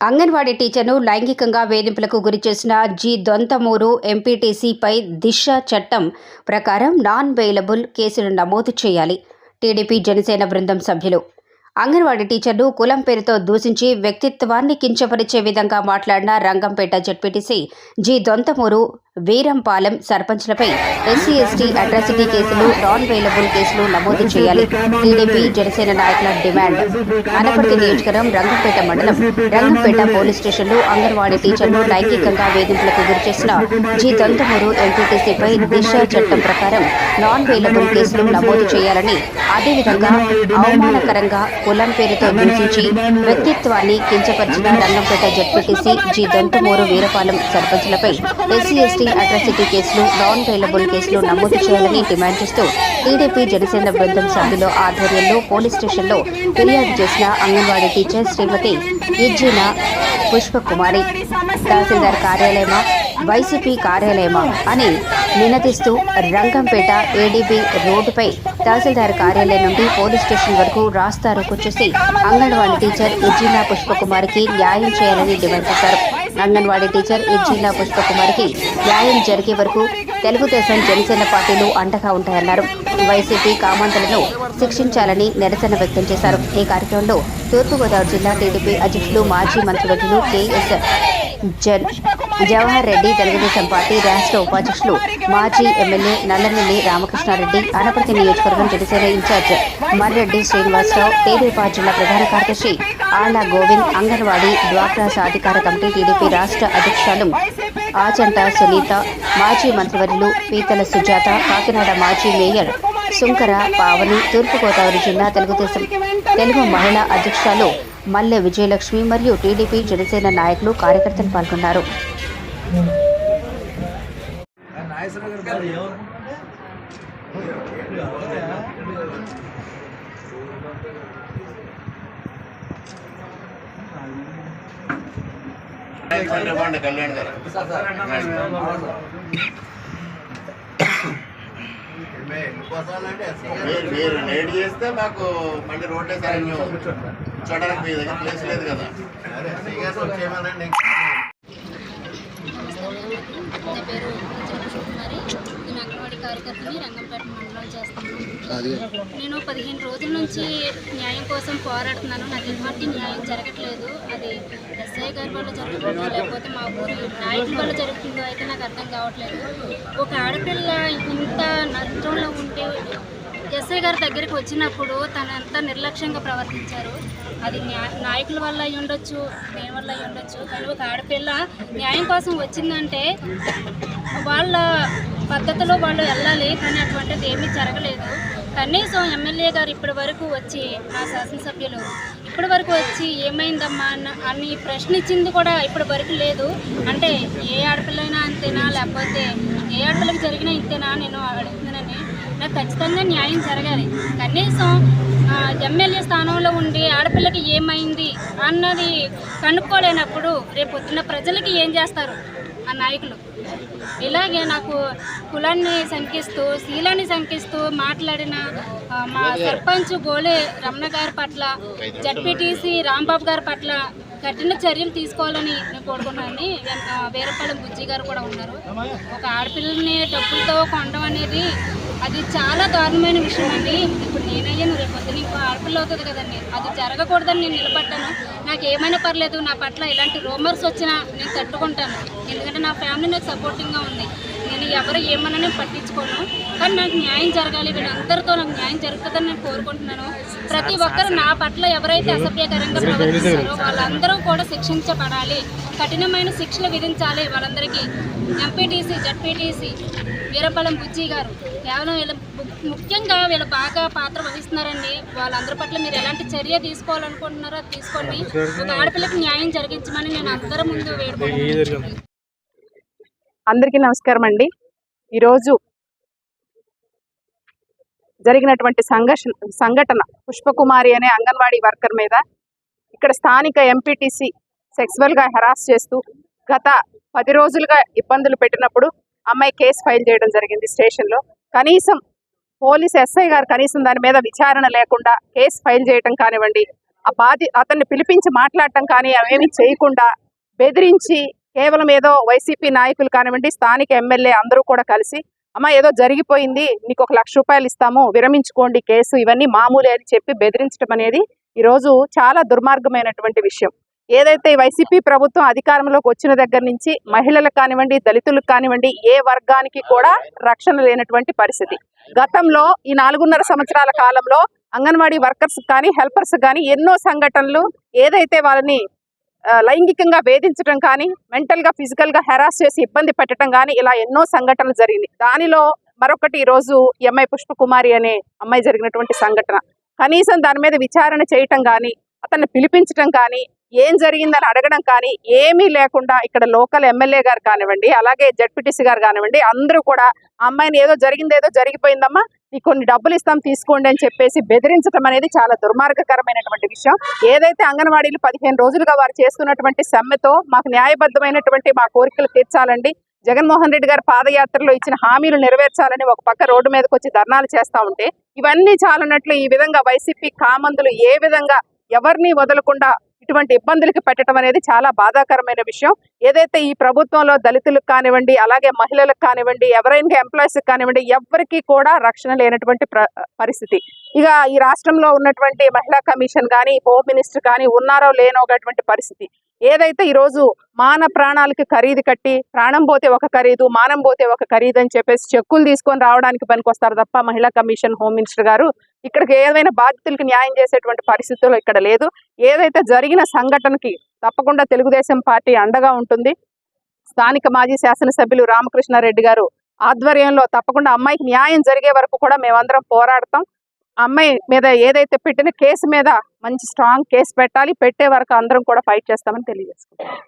అంగన్వాడీ టీచర్ను లైంగికంగా వేధింపులకు గురిచేసిన జి దొంతమూరు ఎంపీటీసీపై దిశ చట్టం ప్రకారం నాన్ బెయిలబుల్ కేసులు నమోదు చేయాలి. టీడీపీ జనసేన బృందం సభ్యులు అంగన్వాడీ టీచర్ను కులం పేరుతో దూషించి వ్యక్తిత్వాన్ని కించపరిచే విధంగా మాట్లాడిన రంగంపేట జడ్పీటీసీ జి దొంతమూరు వీరంపాలెం సర్పంచ్లపై ఎస్సీ ఎస్టీ అట్రాసిటీ కేసులు నాన్ బెయిలబుల్ కేసులు నమోదు చేయాలి టీడీపీ జనసేన నాయకుల డిమాండ్ అనపర్తి నియోజకవర్గం రంగంపేట మండలం రంగంపేట పోలీస్ స్టేషన్లో అంగన్వాడీ టీచర్ను లైంగికంగా వేధింపులకు గురిచేసిన జి దొంతమూరు ఎంపీటీసీపై దిశ చట్టం ప్రకారం నాన్ బెయిలబుల్ కేసులు నమోదు చేయాలని అదేవిధంగా అవమానకరంగా కులం పేరుతో దూషించి వ్యక్తిత్వాన్ని కించపరిచిన రంగంపేట జడ్పీటీసీ జి దొంతమూరు వీరపాలెం సర్పంచ్లపై ఎస్సీ ఎస్టీ అట్రాసిటీ కేసులు నాన్ బెయిలబుల్ కేసులు నమోదు చేయాలని డిమాండ్ చేస్తూ టీడీపీ జనసేన బృందం సభ్యుల ఆధ్వర్యంలో పోలీస్ స్టేషన్లో ఫిర్యాదు చేసిన అంగన్వాడీ టీచర్ శ్రీమతి ఇజ్జిన పుష్పకుమారి తహసీల్దార్ కార్యాలయమా? వైసీపీ కార్యాలయమా? అని నినదిస్తూ రంగంపేట ఏడీబీ రోడ్డుపై తహసీల్దార్ కార్యాలయం నుండి పోలీస్ స్టేషన్ వరకు రాస్తారోకు చేసి అంగన్వాడీ టీచర్ ఇజ్జినా పుష్పకుమారికి న్యాయం చేయాలని డిమాండ్ చేశారు. అంగన్వాడీ టీచర్ ఇజ్జినా పుష్పకుమారికి న్యాయం జరిగే వరకు తెలుగుదేశం జనసేన పార్టీలు అండగా ఉంటాయన్నారు. వైసీపీ కామాంతలను శిక్షించాలని నిరసన వ్యక్తం చేశారు. ఈ కార్యక్రమంలో తూర్పుగోదావరి జిల్లా టీడీపీ అధ్యక్షులు మాజీ మంత్రివర్యులు కేఎస్ జన్ జవహర్ రెడ్డి తెలుగుదేశం పార్టీ రాష్ట్ర ఉపాధ్యక్షులు మాజీ ఎమ్మెల్యే నల్లనెల్లి రామకృష్ణారెడ్డి అనపర్తి నియోజకవర్గం జనసేన ఇన్ఛార్జ్ మర్రెడ్డి శ్రీనివాసరావు టీడీపీ జిల్లా ప్రధాన కార్యదర్శి ఆళ్ళ గోవింద్ అంగన్వాడీ డ్వాక్రా సాధికార కమిటీ టీడీపీ రాష్ట్ర అధ్యక్షురాలు ఆచంట సునీత మాజీ మంత్రివర్యులు పీతల సుజాత కాకినాడ మాజీ మేయర్ సుంకర పావని తూర్పుగోదావరి జిల్లా తెలుగుదేశం తెలుగు మహిళా అధ్యక్షురాలు మల్లె విజయలక్ష్మి మరియు టీడీపీ జనసేన నాయకులు కార్యకర్తలు పాల్గొన్నారు. కళ్యాణ్ గారు మీరు లేట్ చేస్తే మాకు మళ్ళీ రోడ్డే సరైన చూడడానికి మీ దగ్గర ప్లేస్ లేదు కదా. నా పేరు నేను అంగన్వాడీ కార్యకర్తని రంగంపేట మండలం చేస్తున్నాను నేను పదిహేను రోజుల నుంచి న్యాయం కోసం పోరాడుతున్నాను. నాకు ఎటువంటి న్యాయం జరగట్లేదు. అది ఎస్ఐ గారి వల్ల జరుగుతుందో లేకపోతే మా ఊరి నాయకుల వల్ల జరుగుతుందో అయితే నాకు అర్థం కావట్లేదు. ఒక ఆడపిల్ల ఇంత నష్టంలో ఉంటే ఎస్ఐ గారి దగ్గరికి వచ్చినప్పుడు తను ఎంత నిర్లక్ష్యంగా ప్రవర్తించారు? అది న్యా- నాయకుల వల్ల అయి ఉండొచ్చు దేని వల్ల అయి ఉండొచ్చు. కానీ ఒక ఆడపిల్ల న్యాయం కోసం వచ్చిందంటే వాళ్ళ పద్ధతిలో వాళ్ళు వెళ్ళాలి కానీ అటువంటిది ఏమీ జరగలేదు. కనీసం ఎమ్మెల్యే గారు ఇప్పటి వరకు వచ్చి నా శాసనసభ్యులు ఇప్పటి వరకు వచ్చి ఏమైందమ్మా అన్న అని ప్రశ్నించింది కూడా ఇప్పటి వరకు లేదు. అంటే ఏ ఆడపిల్లైనా అంతేనా? లేకపోతే ఏ ఆడపిల్లకి జరిగినా ఇంతేనా? నేను అడుగుతున్నానని. నాకు ఖచ్చితంగా న్యాయం జరగాలి. కనీసం ఎమ్మెల్యే స్థానంలో ఉండి ఆడపిల్లకి ఏమైంది అన్నది కనుక్కోలేనప్పుడు రేపు పొద్దున్న ప్రజలకి ఏం చేస్తారు? ఆ నాయకులు. ఇలాగే నాకు కులాన్ని శంకిస్తూ శీలాన్ని శంకిస్తూ మాట్లాడిన మా సర్పంచ్ గోలే రమణ గారి పట్ల జడ్పీటీసీ రాంబాబు గారి పట్ల కఠిన చర్యలు తీసుకోవాలని నేను కోరుకున్నాను వీరపాలెం బుజ్జి గారు కూడా ఉన్నారు. ఒక ఆడపిల్లని డబ్బులతో కొనడం అనేది అది చాలా దారుణమైన విషయం అండి ఇప్పుడు నేనయ్యాను రేపు పొద్దున ఇంకో ఆడపిల్ల అవుతుంది కదండి అది జరగకూడదని నేను నిలబడ్డాను. నాకు ఏమైనా పర్లేదు నా పట్ల ఇలాంటి రూమర్స్ వచ్చినా నేను తట్టుకుంటాను. ఎందుకంటే నా ఫ్యామిలీ నాకు సపోర్టింగ్గా ఉంది. నేను ఎవరు ఏమన్నా నేను పట్టించుకోను. కానీ నాకు న్యాయం జరగాలి వీళ్ళందరితో నాకు న్యాయం జరుగుతుందని నేను కోరుకుంటున్నాను. ప్రతి ఒక్కరు నా పట్ల ఎవరైతే అసభ్యకరంగా ప్రవర్తిస్తారో వాళ్ళందరూ కూడా శిక్షించబడాలి. కఠినమైన శిక్షలు విధించాలి వాళ్ళందరికీ. ఎంపీటీసీ జడ్పీటీసీ వీరపాలెం బుజ్జి గారు. కేవలం వీళ్ళ ముఖ్యంగా వీళ్ళు బాగా పాత్ర వహిస్తున్నారండి. వాళ్ళందరి పట్ల మీరు ఎలాంటి చర్య తీసుకోవాలనుకుంటున్నారో అది తీసుకోండి. ఒక ఆడపిల్లకి న్యాయం జరిగించమని నేను అందరి ముందు వేడుకుంటున్నాను. అందరికీ నమస్కారం అండి. ఈరోజు జరిగినటువంటి సంఘర్షణ సంఘటన పుష్పకుమారి అనే అంగన్వాడీ వర్కర్ మీద ఇక్కడ స్థానిక ఎంపీటీసీ సెక్సువల్గా హెరాస్ చేస్తూ గత పది రోజులుగా ఇబ్బందులు పెట్టినప్పుడు అమ్మాయి కేసు ఫైల్ చేయడం జరిగింది స్టేషన్లో. కనీసం పోలీస్ ఎస్ఐ గారు కనీసం దాని మీద విచారణ లేకుండా కేసు ఫైల్ చేయటం కానివ్వండి ఆ బాధి అతన్ని పిలిపించి మాట్లాడటం కానీ అవేమి చేయకుండా బెదిరించి కేవలం ఏదో వైసీపీ నాయకులు కానివ్వండి స్థానిక ఎమ్మెల్యే అందరూ కూడా కలిసి అమ్మ ఏదో జరిగిపోయింది నీకు ఒక లక్ష రూపాయలు ఇస్తాము విరమించుకోండి కేసు ఇవన్నీ మామూలే అని చెప్పి బెదిరించడం అనేది ఈరోజు చాలా దుర్మార్గమైనటువంటి విషయం. ఏదైతే వైసీపీ ప్రభుత్వం అధికారంలోకి వచ్చిన దగ్గర నుంచి మహిళలకు కానివ్వండి దళితులకు కానివ్వండి ఏ వర్గానికి కూడా రక్షణ లేనటువంటి పరిస్థితి. గతంలో ఈ నాలుగున్నర సంవత్సరాల కాలంలో అంగన్వాడీ వర్కర్స్ కానీ హెల్పర్స్ కానీ ఎన్నో సంఘటనలు ఏదైతే వాళ్ళని లైంగికంగా వేధించడం కానీ మెంటల్గా ఫిజికల్గా హెరాస్ చేసి ఇబ్బంది పెట్టడం కానీ ఇలా ఎన్నో సంఘటనలు జరిగింది. దానిలో మరొకటి ఈరోజు రోజు ఈ పుష్పకుమారి అనే అమ్మాయి జరిగినటువంటి సంఘటన. కనీసం దాని మీద విచారణ చేయటం కానీ అతన్ని పిలిపించడం కానీ ఏం జరిగిందని అడగడం కానీ ఏమీ లేకుండా ఇక్కడ లోకల్ ఎమ్మెల్యే గారు కానివ్వండి అలాగే జడ్పీటీసీ గారు కానివ్వండి అందరూ కూడా అమ్మాయిని ఏదో జరిగింది ఏదో జరిగిపోయిందమ్మా నీకు కొన్ని డబ్బులు ఇస్తాం తీసుకోండి అని చెప్పేసి బెదిరించడం అనేది చాలా దుర్మార్గకరమైనటువంటి విషయం. ఏదైతే అంగన్వాడీలు పదిహేను రోజులుగా వారు చేస్తున్నటువంటి సమ్మెతో మాకు న్యాయబద్ధమైనటువంటి మా కోరికలు తీర్చాలండి. జగన్మోహన్ రెడ్డి గారు పాదయాత్రలో ఇచ్చిన హామీలు నెరవేర్చాలని ఒక పక్క రోడ్డు మీదకి వచ్చి ధర్నాలు చేస్తా ఉంటే ఇవన్నీ చాలన్నట్లు ఈ విధంగా వైసీపీ కామందులు ఏ విధంగా ఎవరిని వదలకుండా ఇటువంటి ఇబ్బందులకి పెట్టడం అనేది చాలా బాధాకరమైన విషయం. ఏదైతే ఈ ప్రభుత్వంలో దళితులకు కానివ్వండి అలాగే మహిళలకు కానివ్వండి ఎవరైనా ఎంప్లాయీస్కి కానివ్వండి ఎవరికి కూడా రక్షణ లేనటువంటి పరిస్థితి. ఇక ఈ రాష్ట్రంలో ఉన్నటువంటి మహిళా కమిషన్ కానీ హోమ్ మినిస్టర్ కానీ ఉన్నారో లేనో పరిస్థితి. ఏదైతే ఈ రోజు మాన ప్రాణాలకి ఖరీదు కట్టి ప్రాణం పోతే ఒక ఖరీదు మానం పోతే ఒక ఖరీదు అని చెప్పేసి చెక్కులు తీసుకొని రావడానికి పనికొస్తారు తప్ప మహిళా కమిషన్ హోమ్ మినిస్టర్ గారు ఇక్కడికి ఏదైనా బాధితులకు న్యాయం చేసేటువంటి పరిస్థితులు ఇక్కడ లేదు. ఏదైతే జరిగిన సంఘటనకి తప్పకుండా తెలుగుదేశం పార్టీ అండగా ఉంటుంది. స్థానిక మాజీ శాసనసభ్యులు రామకృష్ణారెడ్డి గారు ఆధ్వర్యంలో తప్పకుండా అమ్మాయికి న్యాయం జరిగే వరకు కూడా మేమందరం పోరాడతాం. అమ్మాయి మీద ఏదైతే పెట్టిన కేసు మీద మంచి స్ట్రాంగ్ కేసు పెట్టాలి పెట్టే వరకు అందరం కూడా ఫైట్ చేస్తామని తెలియజేసుకుంటాం